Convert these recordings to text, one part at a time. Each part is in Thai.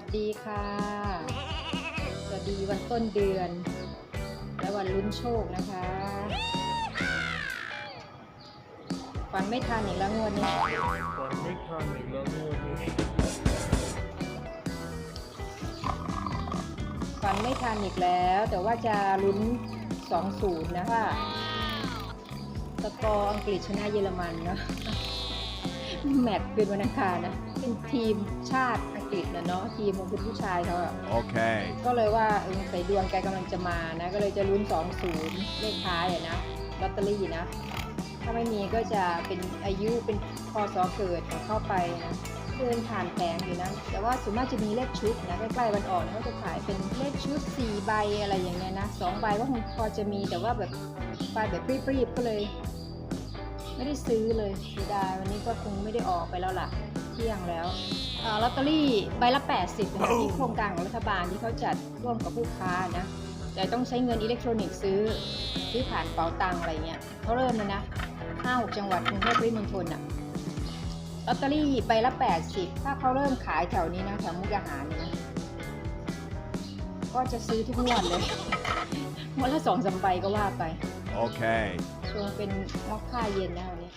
วัสดีค่ะ สวัสดีวันต้นเดือน และวันลุ้นโชคนะคะฝันไม่ทันอีกแล้วงวดนี้ฝันไม่ทันอีกแล้วงวดนี้ฝันไม่ทันอีกแล้ว แต่ว่าจะลุ้น2-0นะคะสกอร์อังกฤษชนะเยอรมันเนาะแมตช์เป็นวันอังคารนะ เป็นทีมชาติ อังกฤษนะเนาะทีมของคุณผู้ชายเขาอะ Okay. ก็เลยว่าเออใส่ดวงแกกำลังจะมานะ ก็เลยจะลุ้น 20 เลขท้ายอะนะลอตเตอรี่นะ ถ้าไม่มีก็จะเป็นอายุเป็นพศเกิดของเข้าไปนะเดินผ่านแผงอยู่นะแต่ว่าส่วนมากจะมีเลขชุดนะใกล้ๆวันออกนะเขาจะขายเป็นเลขชุด 4 ใบอะไรอย่างเงี้ยนะสองใบก็คงพอจะมีแต่ว่าแบบไปแบบรีบๆก็เลย ไม่ได้ซื้อเลยเสียดายวันนี้ก็คงไม่ได้ออกไปแล้วล่ะ เที่ยงแล้วอ่า ลอตเตอรี่ใบละ 80นะคะที่โครงการของรัฐบาลที่เขาจัดร่วมกับผู้ค้านะแต่ต้องใช้เงินอิเล็กทรอนิกส์ซื้อซื้อผ่านเป๋าตังอะไรเงี้ยเขาเริ่มแล้วนะห้าหกจังหวัดกรุงเทพปริมณฑลอะลอตเตอรี่ใบละ 80 ถ้าเขาเริ่มขายแถวนี้นะแถวมุกดาหารเนี่ยนะก็จะซื้อทุกงวดเลยงวดละสองสามใบก็ว่าไป Okay. ชงเป็นมอคค่าเย็นนะวันนี้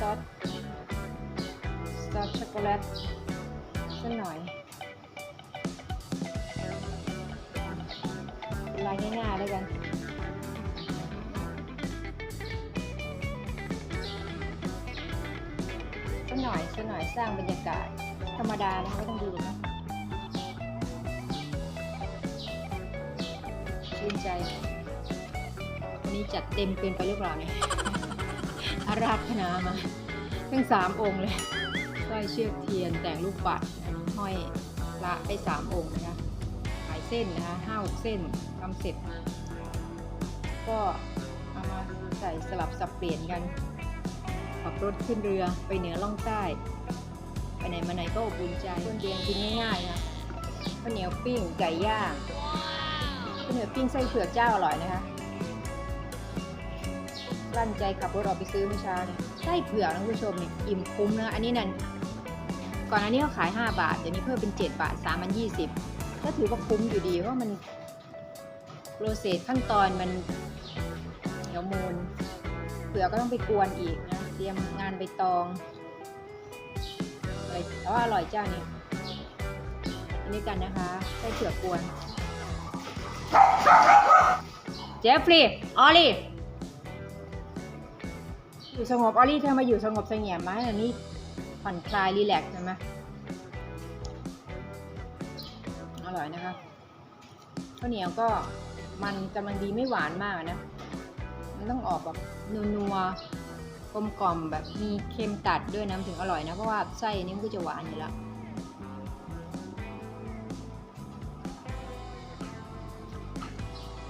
ซอส ซอสช็อกโกแลตสักหน่อยลายง่ายๆแล้วกันสักหน่อยสักหน่อยสร้างบรรยากาศ ธรรมดานะไม่ต้องดูนะชื่นใจวันนี้จัดเต็มเกินไปหรือเปล่าเนี่ยอาราธนามาทั้งสามองค์เลย ร้อยเชือกเทียนแต่งลูกปัดห้อยพระไปสามองค์นะคะขายเส้นนะคะห้าหกเส้นทำเสร็จ ก็เอามาใส่สลับสับเปลี่ยนกันขับรถขึ้นเรือไปเหนือล่องใต้ ไปไหนมาไหนก็อบอุ่นใจต้นเดียงกินง่ายๆนะข้าวเหนียวปิ้งไก่ย่างข้าวเหนียวปิ้งไส้เผือกเจ้าอร่อยนะคะรั่นใจขับรถออกไปซื้อเมื่อเช้าเนี่ยไส้เผือกนะคุณผู้ชมเนี่ยอิ่มคุ้มนะอันนี้นั่น ก่อนอันนี้เขาขาย 5 บาท เดี๋ยวนี้เพิ่มเป็น 7 บาท3มัน20 ก็ถือว่าคุ้มอยู่ดีเพราะมันโปรเซสขั้นตอนมันเดี๋ยวมูลเผือกก็ต้องไปกวนอีกนะ เตรียมงานใบตองอะไรแต่ว่าอร่อยเจ้านี่อันนี้กันนะคะไส้เผือกกวน เจฟฟรีย์ออลลี่อยู่สงบออลลี่เธอมาอยู่สงบเสงี่ยมไหมอันนี้ ผ่อนคลายรีแลกซ์ใช่ไหมอร่อยนะคะข้าวเหนียวก็มันกำลังดีไม่หวานมากนะ มันต้องออกแบบนัวๆกลมกล่อมแบบมีเค็มตัดด้วยนะถึงอร่อยนะ เพราะว่าไส้อันนี้มันก็จะหวานอยู่แล้ว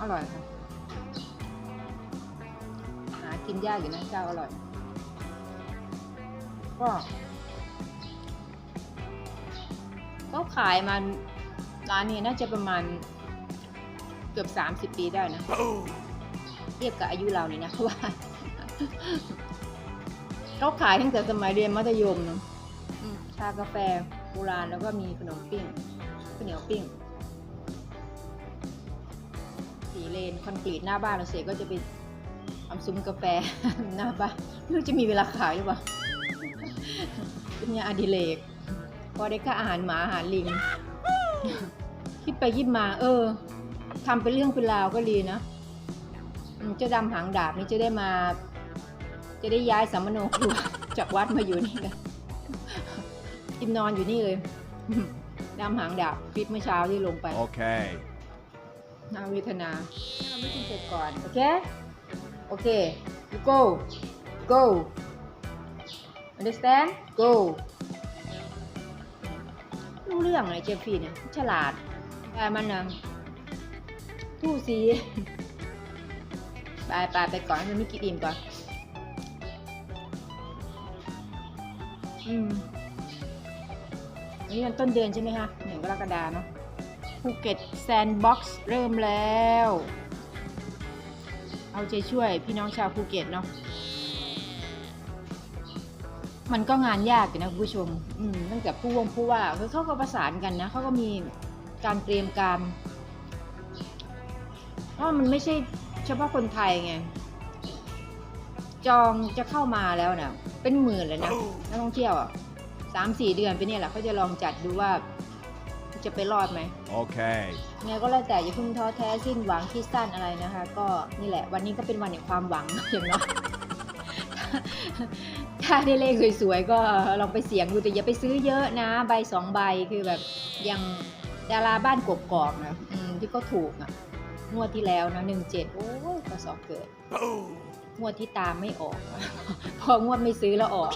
อร่อยค่ะหากินยากอยู่นะเจ้าอร่อย ก็ ก็ขายมาร้านนี้น่าจะประมาณเกือบ 30 ปีได้นะ เทียบกับอายุเรานี่นะเพราะว่าเขาขายตั้งแต่สมัยเรียนมัธยมเนอะชากาแฟโบราณแล้วก็มีขนมปิ้งข้าวเหนียวปิ้งสีเลนคอนกรีตหน้าบ้านเราเสร็จก็จะไปทำซุ้มกาแฟหน้าบ้านไม่รู้จะมีเวลาขายหรือเปล่าเป็นงานอดิเรก พอได้ค่าอาหารหมาอาหารลิง คิดไปคิดมา เออทำเป็นเรื่องเป็นราวก็ดีนะอืมเจ้าดำหางดาบนี่จะได้มา จะได้ย้ายสัมมโนครัวจากวัดมาอยู่นี่กันกินนอนอยู่นี่เลยดำหางดาบคลิปเมื่อเช้าที่ลงไป Okay. น่าเวทนาทำให้คุณเสร็จก่อนโอเคโอเค you go go understand go รู้เรื่องอะไรเจฟฟี่เนี่ยฉลาดแต่มันนะทู่สีไปไปไปก่อนให้มันไม่กินอิ่มก่อน อืมอันนี้มันต้นเดือนใช่ไหมคะหนึ่งกรกฎาเนาะภูเก็ตแซนด์บ็อกซ์เริ่มแล้ว เอาใจช่วยพี่น้องชาวภูเก็ตเนาะ มันก็งานยากอยู่นะคุณผู้ชม อืมตั้งแต่ผู้วงผู้ว่าคือเขาก็ประสานกันนะเขาก็มีการเตรียมการ เพราะมันไม่ใช่เฉพาะคนไทยไง จองจะเข้ามาแล้วนะเป็นหมื่นเลยนะนักท่องเที่ยวอะสามสี่เดือนไปเนี่ยแหละเขาจะลองจัดดูว่าจะไปรอดไหม Okay. ไงก็แล้วแต่อย่าเพิ่งท้อแท้สิ้นหวังคิดสั้นอะไรนะคะ ก็นี่แหละ วันนี้ก็เป็นวันแห่งความหวังอย่างน้อย ถ้าได้เลขสวยๆก็ลองไปเสี่ยงดูแต่อย่าไปซื้อเยอะนะ ใบสองใบคือแบบอย่างดาราบ้านกบกอกนะที่เขาถูกอะงวดที่แล้วนะหนึ่งเจ็ดโอ้ยพศเกิดงวดที่ตามไม่ออก พองวดไม่ซื้อแล้วออก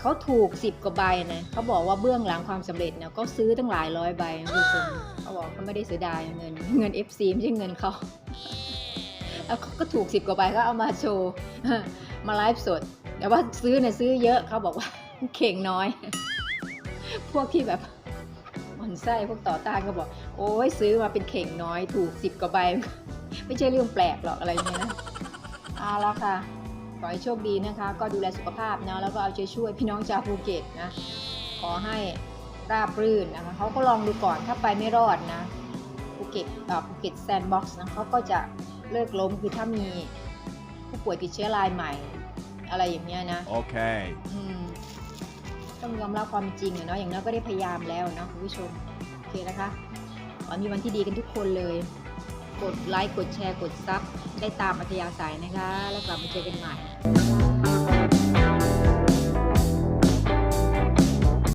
เขาถูกสิบกว่าใบนะเขาบอกว่าเบื้องหลังความสำเร็จเนี่ยก็ซื้อตั้งหลายร้อยใบนะคุณผู้ชมเขาบอกเขาไม่ได้เสียดายเงิน เงิน FC ไม่ใช่เงินเขา แล้วเขาก็ถูกสิบกว่าใบก็เอามาโชว์มาไลฟ์สด แต่ว่าซื้อเนี่ยซื้อเยอะเขาบอกว่าเข่งน้อย พวกที่แบบมันไส้พวกต่อต้านก็บอก โอ้ยซื้อมาเป็นเข่งน้อย ถูกสิบกว่าใบ ไม่ใช่เรื่องแปลกหรอกอะไรเงี้ยนะเอาละค่ะ ขอให้โชคดีนะคะ ก็ดูแลสุขภาพนะแล้วก็เอาใจช่วยพี่น้องชาวภูเก็ตนะ ขอให้ราบรื่นนะคะเขาก็ลองดูก่อนถ้าไปไม่รอดนะภูเก็ตภูเก็ตแซนด์บ็อกซ์นะเขาก็จะ เลิกล้มคือถ้ามีผู้ป่วยติดเชื้อรายใหม่ อะไรอย่างเงี้ยนะ Okay. อืมต้องยอมรับความจริงอะเนาะอย่างน้อยก็ได้พยายามแล้วเนาะคุณผู้ชมโอเคนะคะขอให้มีวันที่ดีกันทุกคนเลย กดไลค์กดแชร์กดซับได้ตามอัธยาศัยนะคะ แล้วกลับมาเจอกันใหม่